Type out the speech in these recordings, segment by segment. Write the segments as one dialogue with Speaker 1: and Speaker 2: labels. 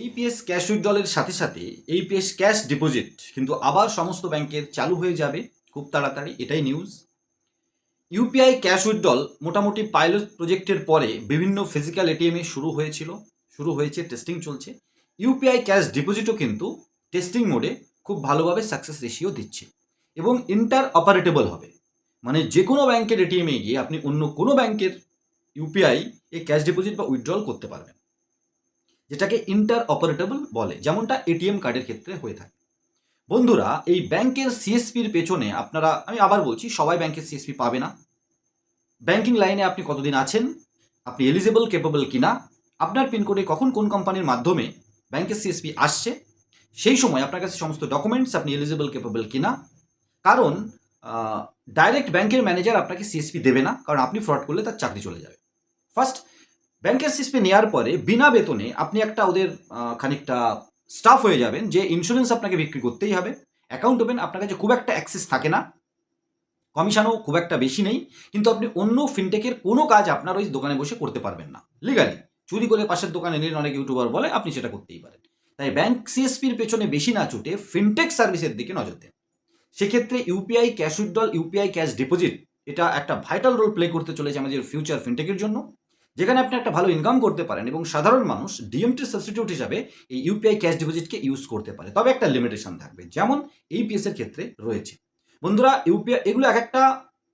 Speaker 1: AEPS cash উইথড্রলের সাথে সাথে AEPS cash deposit কিন্তু আবার সমস্ত ব্যাংকের চালু হয়ে যাবে। খুব তাড়াতাড়ি, এটাই নিউজ ইউপিআই ক্যাশ উইথড্রল মোটামুটি পাইলট প্রজেক্টের পরে বিভিন্ন ফিজিক্যাল এটিএমে শুরু হয়েছিল, শুরু হয়েছে টেস্টিং চলছে। ইউপিআই ক্যাশ ডিপোজিটও কিন্তু টেস্টিং মোডে খুব ভালোভাবে সাকসেস রেশিও দিচ্ছে এবং ইন্টার অপারেটেবল হবে। মানে যে কোনো ব্যাংকের এটিএমে গিয়ে আপনি অন্য কোনো ব্যাংকের ইউপিআই এ ক্যাশ ডিপোজিট বা উইথড্রল করতে পারবেন। যেটাকে ইন্টার অপারেটেবল বলে, যেমনটা এটিএম কার্ডের ক্ষেত্রে হয়ে থাকে। বন্ধুরা, এই ব্যাংকের সিএসপির পেছনে আপনারা, আমি আবার বলছি, সবাই ব্যাংকের সিএসপি পাবে না। ব্যাংকিং লাইনে আপনি কতদিন আছেন? আপনি এলিজেবল কেপেবল কিনা? আপনার পিনকোডে কখন কোন কোম্পানির মাধ্যমে ব্যাংকের সিএসপি আসছে? সেই সময় আপনার কাছে সমস্ত ডকুমেন্টস আপনি এলিজেবল কেপেবল কিনা? কারণ ডাইরেক্ট ব্যাংকের ম্যানেজার আপনাকে সিএসপি দেবে না, কারণ আপনি ফ্রড করলে তার চাকরি চলে যাবে। ফার্স্ট ব্যাংকের সিএসপি নেওয়ার পরে বিনা বেতনে আপনি একটা ওদের খানিকটা স্টাফ হয়ে যাবেন যে ইন্স্যুরেন্স আপনাকে বিক্রি করতেই হবে। অ্যাকাউন্ট ওপেন আপনার কাছে খুব একটা অ্যাক্সেস থাকে না। কমিশনও খুব একটা বেশি নেই। কিন্তু আপনি অন্য ফিনটেকের কোনো কাজ আপনার ওই দোকানে বসে করতে পারবেন না। লিগালি চুরি করে পাশের দোকানে নিলেন অনেক ইউটিউবার বলে, আপনি সেটা করতেই পারেন। তাই ব্যাংক সিএসপির পেছনে বেশি না ছুটে ফিনটেক সার্ভিসের দিকে নজর দেন। সেক্ষেত্রে UPI cash withdrawal UPI cash deposit এটা একটা ভাইটাল রোল প্লে করতে চলেছে আমাদের ফিউচার ফিনটেকের জন্য। যেখানে আপনি একটা ভালো ইনকাম করতে পারেন এবং সাধারণ মানুষ ডিএমটি সাবস্টিটিউট হিসাবে এই ইউপিআই ক্যাশ ডিপোজিটকে ইউজ করতে পারে। তবে একটা লিমিটেশন থাকবে, যেমন এইপিএস এর ক্ষেত্রে রয়েছে। বন্ধুরা ইউপিআই এগুলো এক একটা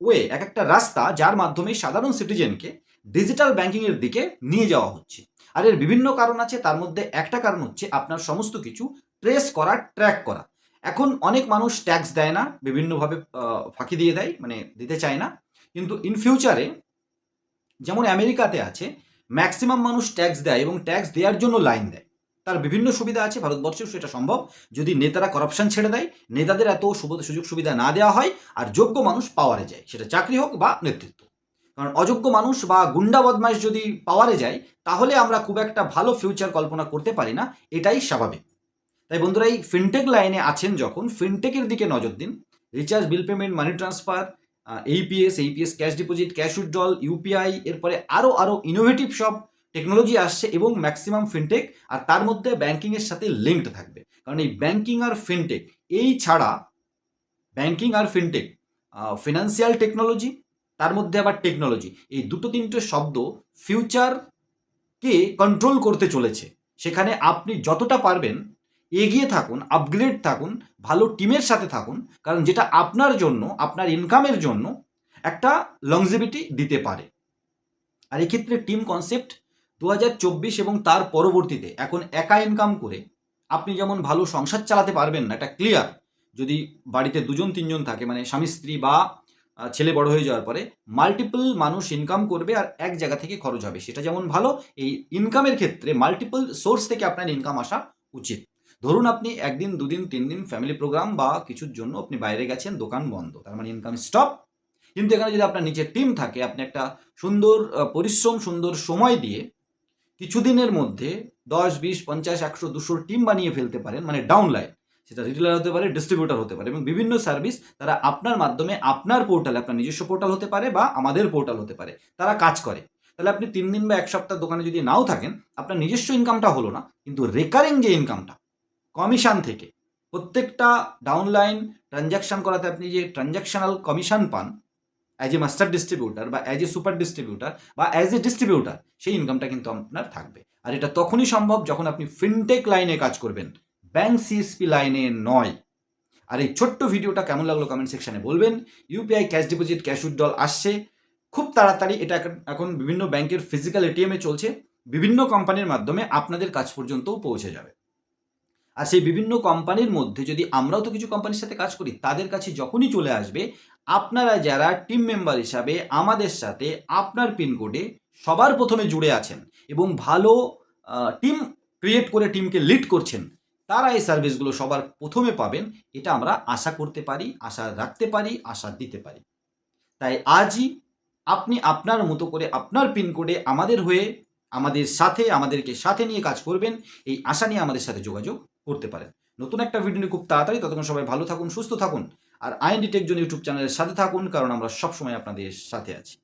Speaker 1: ওয়ে এক একটা রাস্তা যার মাধ্যমে সাধারণ সিটিজেনকে ডিজিটাল ব্যাংকিংয়ের দিকে নিয়ে যাওয়া হচ্ছে। আর এর বিভিন্ন কারণ আছে, তার মধ্যে একটা কারণ হচ্ছে আপনার সমস্ত কিছু ট্রেস করা ট্র্যাক করা। এখন অনেক মানুষ ট্যাক্স দেয় না, বিভিন্নভাবে ফাঁকি দিয়ে দেয় মানে দিতে চায় না। কিন্তু ইন ফিউচারে যেমন আমেরিকাতে আছে ম্যাক্সিমাম মানুষ ট্যাক্স দেয় এবং ট্যাক্স দেওয়ার জন্য লাইন দেয়। তার বিভিন্ন সুবিধা আছে, ভারতবর্ষেও সেটা সম্ভব। যদি নেতারা করাপশন ছেড়ে দেয়, নেতাদের এত সুযোগ সুবিধা না দেওয়া হয় আর যোগ্য মানুষ পাওয়ারে যায়, সেটা চাকরি হোক বা নেতৃত্ব। কারণ অযোগ্য মানুষ বা গুন্ডা বদমাইশ যদি পাওয়ারে যায়, তাহলে আমরা খুব একটা ভালো ফিউচার কল্পনা করতে পারি না, এটাই স্বাভাবিক। তাই বন্ধুরা, এই ফিনটেক লাইনে আছেন যখন ফিনটেকের দিকে নজর দিন। Recharge bill payment money transfer AEPS AEPS cash deposit cash withdrawal UPI এরপরে আরও আরও ইনোভেটিভ সব টেকনোলজি আসছে এবং ম্যাক্সিমাম ফিনটেক আর তার মধ্যে ব্যাংকিংয়ের সাথে লিঙ্কড থাকবে। কারণ এই ব্যাংকিং আর ফিনটেক এই ছাড়া ব্যাংকিং আর ফিনটেক ফিনান্সিয়াল টেকনোলজি তার মধ্যে আবার টেকনোলজি এই দুটো তিনটে শব্দ ফিউচারকে কন্ট্রোল করতে চলেছে। সেখানে আপনি যতটা পারবেন এগিয়ে থাকুন আপগ্রেড থাকুন, ভালো টিমের সাথে থাকুন, কারণ যেটা আপনার জন্য, আপনার ইনকামের জন্য একটা লংজিভিটি দিতে পারে। আর এক্ষেত্রে টিম কনসেপ্ট দু হাজার চব্বিশ এবং তার পরবর্তীতে এখন একা ইনকাম করে আপনি যেমন ভালো সংসার চালাতে পারবেন না, এটা ক্লিয়ার যদি বাড়িতে দুজন, তিনজন থাকে মানে স্বামী, স্ত্রী বা ছেলে বড় হয়ে যাওয়ার পরে মাল্টিপল মানুষ ইনকাম করবে আর এক জায়গা থেকে খরচ হবে। সেটা যেমন ভালো, এই ইনকামের ক্ষেত্রে মাল্টিপল সোর্স থেকে আপনার ইনকাম আসা উচিত। ধরুন আপনি একদিন, দুদিন তিন দিন ফ্যামিলি প্রোগ্রাম বা কিছুর জন্য আপনি বাইরে গেছেন, দোকান বন্ধ, তার মানে ইনকাম স্টপ কিন্তু এখানে যদি আপনার নিচে টিম থাকে, আপনি একটা সুন্দর পরিশ্রম, সুন্দর সময় দিয়ে কিছুদিনের মধ্যে দশ, বিশ, পঞ্চাশ, একশো দুশো টিম বানিয়ে ফেলতে পারেন মানে ডাউন লাইন সেটা রিটেলার হতে পারে ডিস্ট্রিবিউটার হতে পারে এবং বিভিন্ন সার্ভিস তারা আপনার মাধ্যমে আপনার পোর্টালে আপনার নিজস্ব পোর্টাল হতে পারে বা আমাদের পোর্টাল হতে পারে, তারা কাজ করে। তাহলে আপনি তিন দিন বা এক সপ্তাহ দোকানে যদি নাও থাকেন, আপনার নিজস্ব ইনকামটা হলো না, কিন্তু রেকারিং যে ইনকামটা কমিশন থেকে। প্রত্যেকটা ডাউনলাইন ট্রানজ্যাকশন করাতে আপনি যে ট্রানজ্যাকশনাল কমিশন পান অ্যাজ এ মাস্টার ডিস্ট্রিবিউটার বা অ্যাজ এ সুপার ডিস্ট্রিবিউটার বা অ্যাজ এ ডিস্ট্রিবিউটার সেই ইনকামটা কিন্তু আপনার থাকবে। আর এটা তখনই সম্ভব যখন আপনি ফিনটেক লাইনে কাজ করবেন। ব্যাংক সিএসপি লাইনে নয়। আর এই ছোট্ট ভিডিওটা কেমন লাগল কমেন্ট সেকশানে বলবেন। UPI cash deposit cash withdrawal আসছে। খুব তাড়াতাড়ি এটা এখন- বিভিন্ন ব্যাংকের ফিজিক্যাল এটিএমে চলছে। বিভিন্ন কোম্পানির মাধ্যমে আপনাদের কাছ পর্যন্তও পৌঁছে যাবে। আর সেই বিভিন্ন কোম্পানির মধ্যে যদি আমরাও তো কিছু কোম্পানির সাথে কাজ করি, তাদের কাছে যখনই চলে আসবে, আপনারা যারা টিম মেম্বার হিসাবে আমাদের সাথে আপনার পিনকোডে সবার প্রথমে জুড়ে আছেন এবং ভালো টিম ক্রিয়েট করে টিমকে লিড করছেন, তারা এই সার্ভিসগুলো সবার প্রথমে পাবেন। এটা আমরা আশা করতে পারি, আশা রাখতে পারি, আশা দিতে পারি। তাই আজই আপনি আপনার মতো করে আপনার পিনকোডে আমাদের হয়ে আমাদের সাথে, আমাদেরকে সাথে নিয়ে কাজ করবেন। এই আশা নিয়ে আমাদের সাথে যোগাযোগ করতে পারেন। নতুন একটা ভিডিও নিয়ে খুব তাড়াতাড়ি। ততক্ষণ সবাই ভালো থাকুন, সুস্থ থাকুন। আর আইএনডি টেকজন ইউটিউব চ্যানেলের সাথে থাকুন, কারণ আমরা সবসময় আপনাদের সাথে আছি।